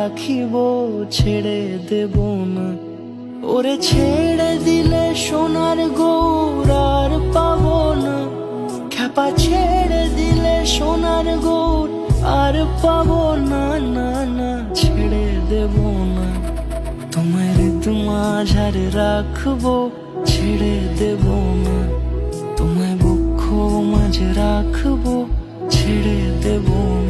রাখিব ছেড়ে দেব না। ওরে ছেড়ে দিলে সোনার গৌর আর পাবো না। খ্যাপা ছেড়ে দিলে সোনার গৌর আর পাবো না না না, ছেড়ে দেব না। তোমায় হৃদ মাঝারে রাখব, ছেড়ে দেব না। তোমায় বক্ষ মাঝে রাখব, ছেড়ে দেব না।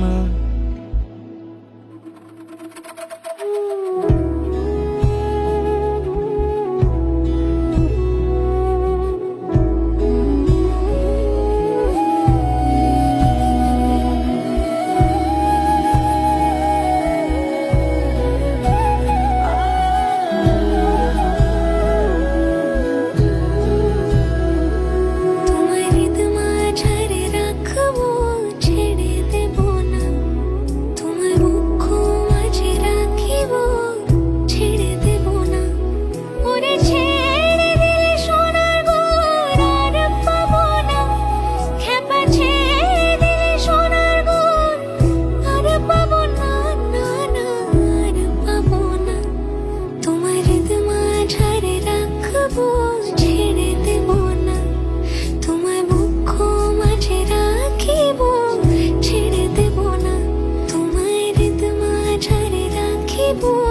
不。